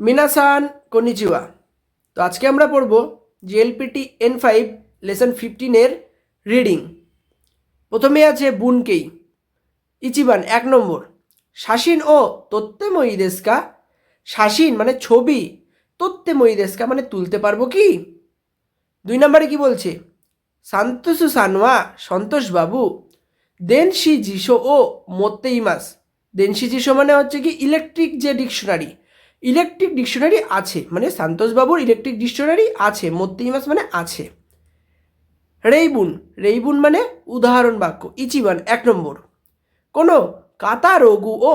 মিনাসান কনিচিওয়া তো আজকে আমরা পড়ব জিএলপিটি এন ফাইভ লেসন ফিফটিনের রিডিং প্রথমে আছে বুনকেই। ইচিবান, এক নম্বর। শাসিন ও তত্ত্বে মহিদেশকা শাসিন মানে ছবি। তত্ত্বে মহিদেশকা মানে তুলতে পারব কি? দুই নম্বরে কি বলছে? সান্তোষু সানোয়া সন্তোষ বাবু। দেনশি জিসো ও মোত্তেইমাস দেনশি জিসো মানে হচ্ছে কি ইলেকট্রিক যে ডিকশনারি ইলেকট্রিক ডিকশনারি আছে মানে সান্তোষবাবুর ইলেকট্রিক ডিকশনারি আছে মোত্তেইমাস মানে আছে। রেইবুন রেইবুন মানে উদাহরণ বাক্য, ইচিবান, এক নম্বর। কোনো কাতা রোগু ও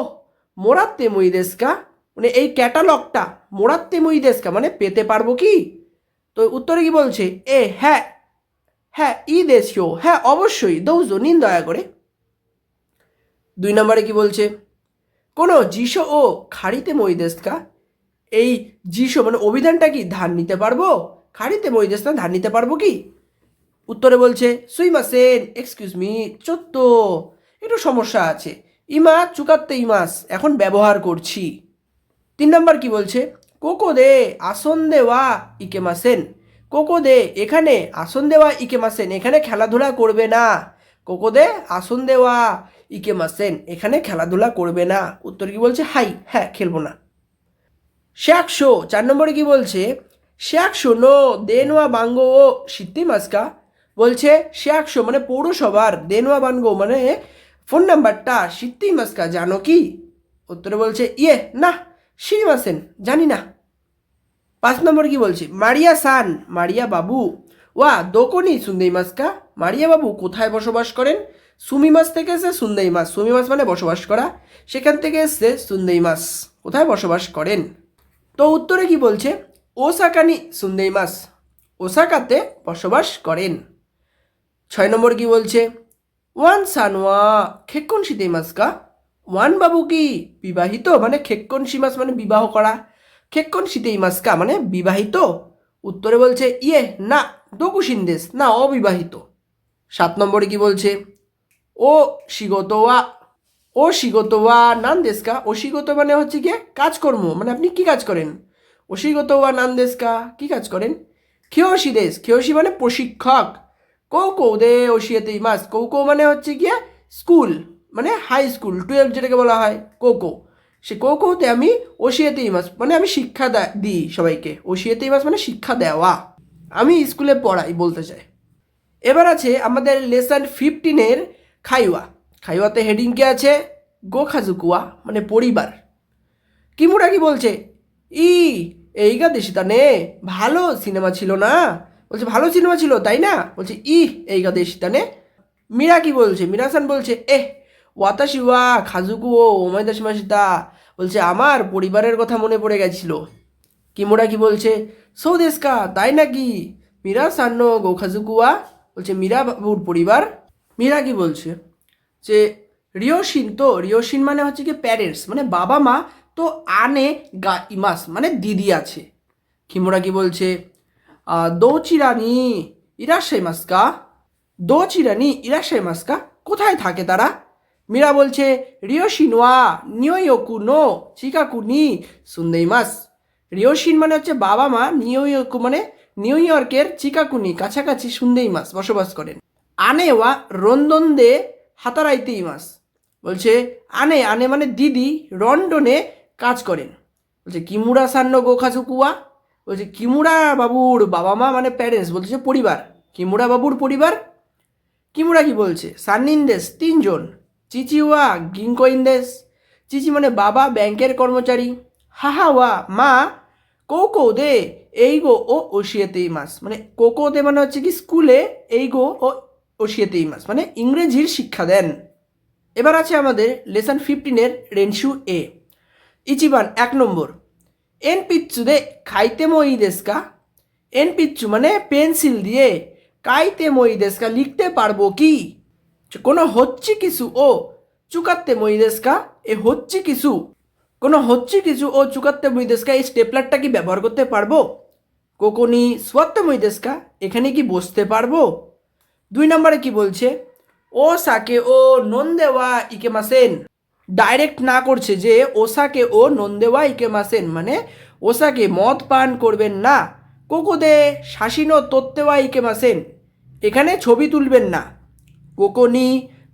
মোরাত্তে মইদেশকা মানে এই ক্যাটালগটা মোরাত্তে মইদেশকা মানে পেতে পারব কি? তো উত্তরে কি বলছে? এ হ্যাঁ হ্যাঁ ই দেশীয় হ্যাঁ অবশ্যই, দৌজো, নিন দয়া করে। দুই নম্বরে কি বলছে? কোনো জিসো ও, খাড়িতে মইদেশকা এই জিসো মানে অভিধানটা কি? ধার নিতে পারব? খাড়িতে মইদেশকা ধার নিতে পারব কি? উত্তরে বলছে সুইমাসেন এক্সকিউজ মি চত্ব একটু সমস্যা আছে। ইমা চুকাত্তে ইমাস, এখন ব্যবহার করছি। তিন নম্বর কি বলছে? কোকো দে আসন দেওয়া ইকেমাসেন কোকো দে এখানে আসন দেওয়া ইকেমাসেন এখানে খেলাধুলা করবে না। কোকো দে আসন দেওয়া ইকেমাসেন এখানে খেলাধুলা করবে না। উত্তর কি বলছে? হাই হ্যাঁ খেলব না। একশো চার নম্বরে কি বলছে? একশো নো, দেনোয়া, বাঙ্গো ও সিদ্ধি মাস্কা। বলছে একশো মানে পৌরসভার দেনোয়া, বাঙ্গো মানে ফোন নাম্বারটা সিদ্ধি মাস্কা, জানো কি? উত্তরে বলছে ইয়ে না শ্রীমাসেন জানি না। পাঁচ নম্বর কি বলছে? মারিয়া সান, মারিয়া বাবু। ওয়া, দোকনি সুন্দেই মাসকা। মারিয়া বাবু কোথায় বসবাস করেন? সুমি মাস থেকে এসে সুন্দেই মাস। সুমি মাস মানে বসবাস করা। সেখান থেকে এসছে সুন্দেই মাস। কোথায় বসবাস করেন? তো উত্তরে কি বলছে? ওসাকানি সুন্দেই মাস ওসাকাতে বসবাস করেন। ছয় নম্বর কি বলছে? ওয়ান খেক্কন শীতেই মাসকা ওয়ান বাবু কি বিবাহিত? মানে খেক্কন মাস মানে বিবাহ করা। শীতেই মাসকা মানে বিবাহিত? উত্তরে বলছে ইয়ে না দকুশিন্দেশ না, অবিবাহিত। সাত নম্বরে কি বলছে? ও শিগতোয়া ও শিগতোয়া নান দেশকা অশিগত মানে হচ্ছে গিয়ে কাজকর্ম মানে আপনি কি কাজ করেন? অশিগতোয়া নান দেশকা কি কাজ করেন? খেয়সি দেশ খেয়সি মানে প্রশিক্ষক। কৌ কৌ দে ওশিয়াতেই মাস, কৌ কৌ মানে হচ্ছে গিয়ে স্কুল মানে হাই স্কুল, টুয়েলভ যেটাকে বলা হয় কোকো সে কোকোতে আমি ওশিয়াতেই মাস মানে আমি শিক্ষা দিই সবাইকে। ওশিয়াতেই মাস মানে শিক্ষা দেওয়া। আমি স্কুলে পড়াই বলতে চাই। এবার আছে আমাদের লেসন ফিফটিনের খাইওয়া। খাইওয়াতে হেডিং কে আছে? গোখাজুকুয়া মানে পরিবার। কিমুরা কি বলছে? ই এই গা দেশিতা নে, ভালো সিনেমা ছিল না। বলছে, ভালো সিনেমা ছিল, তাই না? বলছে ই এই গা দেশিতা নে। মীরা কি বলছে? মিরাসান বলছে, এহ ওয়াতাশি ওয়া খাজুকু ও ওমাইদাসি মাসিতা বলছে, আমার পরিবারের কথা মনে পড়ে গেছিল। কিমোরা কি বলছে? সৌদেশকা, তাই নাকি? মীরা সান্ন গোখাজুকুয়া? বলছে মীরা বাবুর পরিবার? মীরা কি বলছে? যে রিওশিন, তো রিওশিন মানে হচ্ছে কি প্যারেন্টস মানে বাবা মা তো আনে গা, ইমাস মানে দিদি আছে। কিমোরা কি বলছে? দোচিরানি ইরাশাই মাস্কা? দোচিরানি ইরাশাই মাস্কা? কোথায় থাকে তারা? মীরা বলছে, রিওশিনওয়া নিয়োয়কু নো চিকাকু নি সুন্দেই মাস। রিওশিন মানে হচ্ছে বাবা মা নিউইয়র্ক মানে নিউ ইয়র্কের চিকাকুনি, কাছাকাছি সুন্দেই মাস, বসবাস করেন। আনেওয়া রন্দন দে হাতারাইতেই মাস। বলছে, আনে আনে মানে দিদি রন্ডনে কাজ করেন। বলছে কিমুরা সান্ন গোখাজুকুয়া বলছে কিমুরা বাবুর বাবা মা মানে প্যারেন্টস বলছে পরিবার। কিমুরা বাবুর পরিবার? কিমুরা কি বলছে? সান্নিন্দেশ তিনজন। চিচিওয়া গিঙ্কো ইন্দেশ চিচি মানে বাবা, ব্যাংকের কর্মচারী। হাহাওয়া মা, কৌকো দে, এই গো, ও ওশিয়াতেই মাস। মানে কোকো দে মানে হচ্ছে কি স্কুলে, এই গো, ও ওশিয়াতেই মাস মানে ইংরেজির শিক্ষা দেন। এবার আছে আমাদের লেসন ফিফটিনের রেনশু এ। ইচিবান, এক নম্বর। এন পিচ্ছু দে খাইতে মই দেশকা। এন পিচ্ছু মানে পেন্সিল দিয়ে কাইতে মই দেশকা, লিখতে পারব কি? কোনো হচ্ছে কিছু, ও চুকাত্তে মই দেশকা, এ হচ্ছে কিছু। কোনো হচ্ছে কিছু, ও চুকাত্তে মই দেশকা এই স্টেপলারটা কি ব্যবহার করতে পারব? কোকোনি, সোয়াত্তে মই দেশকা, এখানে কি বসতে পারব? দুই নম্বরে কি বলছে? ও সাকে ও নন্দেওয়া ইকেমাসেন। ডাইরেক্ট না করছে যে ওসাকে ও নন্দেওয়া ইকেমাসেন মানে ওসাকে মদ পান করবেন না। কোকো কোকোদে শাসিনো তোত্তেওয়া ইকেমাসেন। এখানে ছবি তুলবেন না। কোকোনি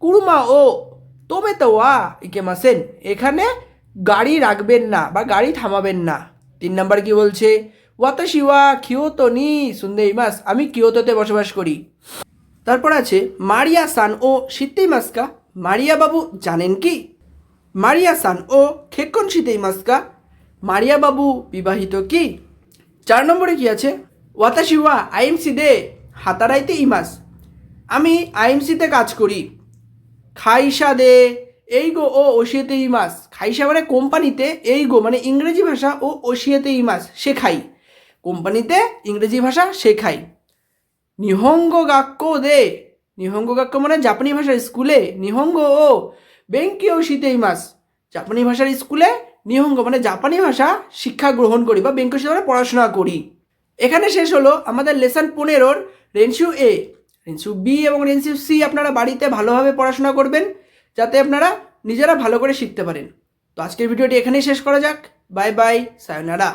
কুরুমা ও তোমে তো ওয়া ইকেমাসেন। এখানে গাড়ি রাখবেন না বা গাড়ি থামাবেন না। তিন নাম্বার কি বলছে? ওয়াতাশিওয়া কিয়োতো নি সুন্দে ইমাস আমি কিয়োতোতে বসবাস করি। তারপর আছে মারিয়া সান ও শীতেই মাস্কা। মারিয়া বাবু জানেন কি? মারিয়া সান ও খেক্ষণ শীতেই মাস্কা। মারিয়া বাবু বিবাহিত কি? চার নম্বরে কি আছে? ওয়াতাশিওয়া আইএমসি দে হাতারাইতে ইমাস। আমি আইএমসিতে কাজ করি। খাইসা দে এই গো ও ওশিয়েতে ইমাস। খাইসা মানে কোম্পানিতে এই গো মানে ইংরেজি ভাষা ও ওশিয়েতে ইমাস, শেখাই। কোম্পানিতে ইংরেজি ভাষা শেখাই। নিহঙ্গ গাক্য দে নিহঙ্গ গাক্য মানে জাপানি ভাষার স্কুলে নিহঙ্গ ও বেঙ্কি ও শীতে ইমাস জাপানি ভাষার স্কুলে নিহঙ্গ মানে জাপানি ভাষা শিক্ষা গ্রহণ করি বা বেঙ্কি মানে পড়াশোনা করি এখানে শেষ হলো আমাদের লেসন পনেরোর রেনসিউ এ রেনসিউ বি এবং রেনসিউ সি আপনারা বাড়িতে ভালোভাবে পড়াশোনা করবেন যাতে আপনারা নিজেরা ভালো করে শিখতে পারেন তো আজকের ভিডিওটি এখানেই শেষ করা যাক বাই বাই সায়নারা